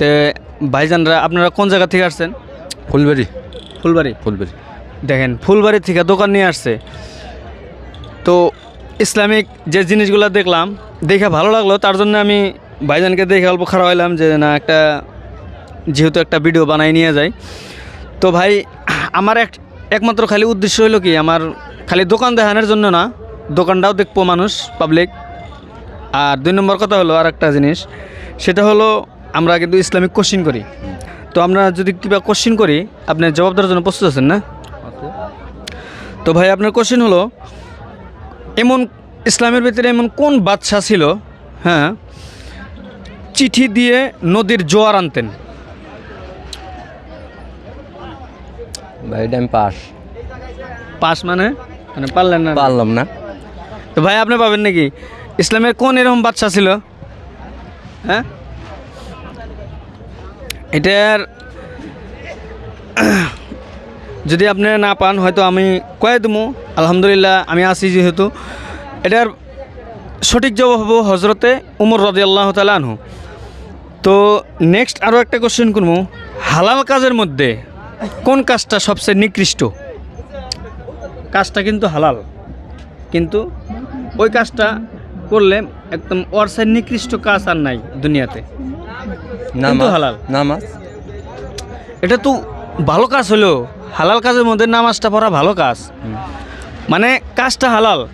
তে ভাইজানরা আপনারা কোন জায়গা থেকে আসছেন? ফুলবাড়ি। ফুলবাড়ি? ফুলবাড়ি। দেখেন ফুলবাড়ি থেকে দোকান নিয়ে আসছে। তো ইসলামিক যে জিনিসগুলো দেখলাম দেখে ভালো লাগল তার জন্য আমি ভাইজানকে দেখে অল্প খারাপ হইলাম যে না একটা যেহেতু একটা ভিডিও বানাই নিয়ে যাই। তো ভাই আমার এক একমাত্র খালি উদ্দেশ্য হলো কি আমার খালি দোকান দেখানোর জন্য না দোকানটাও দেখব মানুষ পাবলিক আর দুই নম্বর কথা হলো আর একটা জিনিস সেটা হলো আমরা কিন্তু ইসলামিক কোশ্চিন করি। তো আমরা যদি কিবা কোশ্চিন করি আপনি জবাব দেওয়ার জন্য প্রস্তুত আছেন না? তো ভাই আপনার কোশ্চেন হলো এমন ইসলামের ভিতরে এমন কোন বাদশাহ ছিল হ্যাঁ চিঠি দিয়ে নদীর জোয়ার আনতেন? ভাই এটা আমি পাস। পাস মানে? মানে পারলেন না? পারলাম না। তো ভাই আপনি পাবেন নাকি? ইসলামের কোন এরকম বাদশাহ ছিল? হ্যাঁ? এটার, যদি আপনি না পান, হয়তো আমি কয়ে দেবো আলহামদুলিল্লাহ, আমি আছি যেহেতু। এটার সঠিক জবাব হব হজরতে উমর রদি আল্লাহ আনহু। তো নেক্সট আরও একটা কোশ্চেন করব হালাল কাজের মধ্যে কোন কাজটা সবচেয়ে নিকৃষ্ট? কাজটা কিন্তু হালাল। কিন্তু ওই কাজটা করলে একদম সাইড নিকৃষ্ট কাজ আর নাই দুনিয়াতে। নামাজ। হালাল। নামাজ। এটা তো ভালো কাজ হলো। হালাল কাজের মধ্যে নামাজটা পড়া ভালো কাজ। মানে কাজটা হালাল।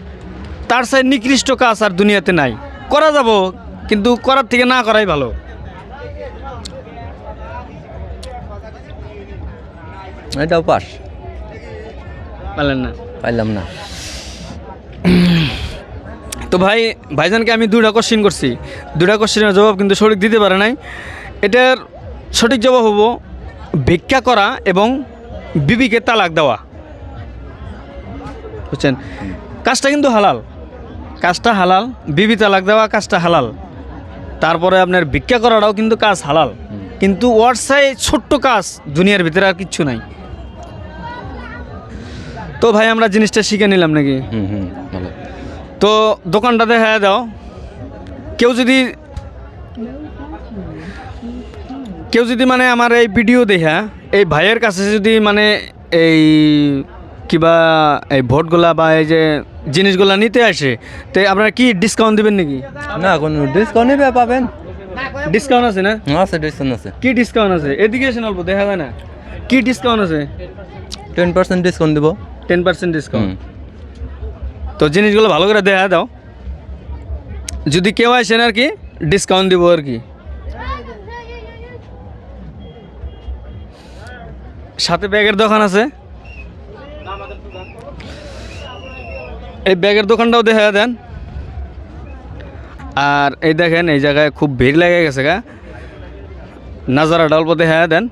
তার সাইড নিকৃষ্ট কাজ আর দুনিয়াতে নাই। করা যাব কিন্তু করার থেকে না করাই ভালো। এটাও পাস। পারলেন না। পাইলাম না। তো ভাই ভাইজানকে আমি দুটা কোশ্চিন করছি। দুটা কোশ্চিনের জবাব কিন্তু সঠিক দিতে পারে নাই। এটার সঠিক জবাব হব ভিক্ষা করা এবং বিবিকে তালাক দেওয়া। বুঝছেন? কাজটা কিন্তু হালাল। কাজটা হালাল বিবি তালাক দেওয়া কাজটা হালাল। তারপরে আপনার ভিক্ষা করাটাও কিন্তু কাজ হালাল। কিন্তু ওয়ার্সাই ছোট্ট কাজ দুনিয়ার ভিতরে আর কিচ্ছু নাই। তো ভাই আমরা জিনিসটা শিখে নিলাম নাকি? হুম হুম তো দোকানটা দেখা দাও। কেউ যদি কেউ যদি মানে আমার এই ভিডিও দেখা এই ভাইয়ের কাছে যদি মানে এই কিবা এই ভোটগুলা বা এই যে জিনিসগুলা নিতে আসে তো আপনারা কি ডিসকাউন্ট দিবেন নাকি? না কোনো ডিসকাউন্ট নেবে পাবেন। ডিসকাউন্ট আছে না? আছে ডিসকাউন্ট আছে। কি ডিসকাউন্ট আছে? এদিকে এসেন অল্প দেখা যায় না। কি ডিসকাউন্ট আছে? টেন পার্সেন্ট ডিসকাউন্ট দেবো। টেন পার্সেন্ট ডিসকাউন্ট তো জিনিসগুলো ভালো করে দেখা দাও। যদি কেউ আসেন আর কি ডিসকাউন্ট দিব আর কি। সাথে ব্যাগের দোকান আছে। এই ব্যাগের দোকানটাও দেখা দেন। আর এই দেখেন, এই জায়গায় খুব ভিড় লেগে গেছে গা। নাজারাটা অল্প দেখা দেন।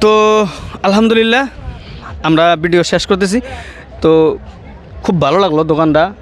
তো, আলহামদুলিল্লাহ, আমরা ভিডিও শেষ করতেছি। তো, খুব ভালো লাগল দোকানটা।